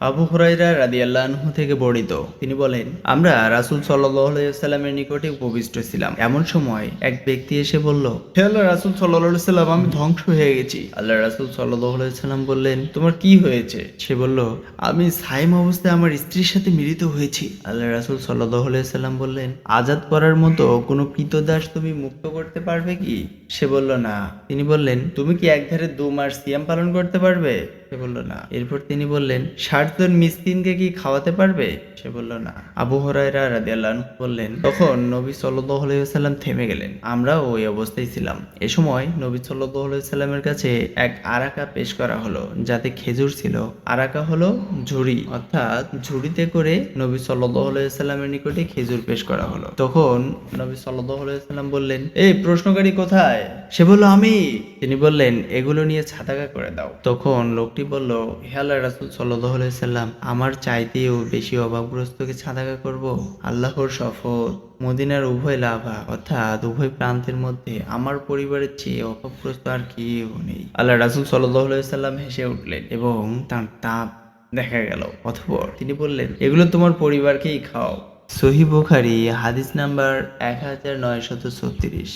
আবু হুরাইরা রাদিয়াল্লাহু থেকে বর্ণিত। তিনি বলেন, আমরা রাসূল সাল্লামের নিকটে উপবিষ্ট ছিলাম। এমন সময় এক ব্যক্তি এসে বলল, হে আল্লাহ রাসূল সাল্লাম আমি ধ্বংস হয়ে গেছি। আল্লাহ রাসূল সাল্লাম বললেন, তোমার কি হয়েছে? সে বলল, আমি সাইম অবস্থায় আমার স্ত্রীর সাথে মিলিত হয়েছি। আল্লাহ রাসূল সাল্লাম বললেন, আজাদ করার মতো কোনো কৃতদাস তুমি মুক্ত করতে পারবে কি? সে বলল, না। তিনি বললেন, তুমি কি একধারে দু মাস সিয়াম পালন করতে পারবে? সে বলল, না। এরপর তিনি বললেন, ষাট জন মিসকিনকে কি খাওয়াতে পারবে? সে বলল, না। আবু হরাইরা রাদিয়াল্লাহু বললেন, তখন নবী আলাইহি থেমে গেলেন। আমরাও ওই অবস্থায় ছিলাম। এ সময় নবী আলাইহি কাছে এক আরাকা পেশ করা হলো, যাতে খেজুর ছিল। আরাকা হলো ঝুড়ি, অর্থাৎ ঝুড়িতে করে নবী আলাইহি নিকটে খেজুর পেশ করা হলো। তখন নবী সাল্লাল্লাহু আলাইহি বললেন, এই প্রশ্নকারী কোথায়? সে বলল, আমি তিনি বললেন, এগুলো নিয়ে ছাতাকা করে দাও। তখন লোকটি বলল, হে আল্লাহ রাসূল সাল্লাম আমার চাইতেও বেশি অভাবগ্রস্তকে ছাতাকা করব? আল্লাহর শপথ। মদিনার উভয় লাভা, অর্থাৎ উভয় প্রান্তের মধ্যে আমার পরিবারের চেয়ে অভাবগ্রস্ত আর কেউ নেই। আল্লাহ রাসুল সাল্লাম হেসে উঠলেন এবং তার তাপ দেখা গেল। অথবা তিনি বললেন, এগুলো তোমার পরিবারকেই খাও সহি বুখারি, হাদিস নাম্বার এক হাজার নয়শত ছত্রিশ।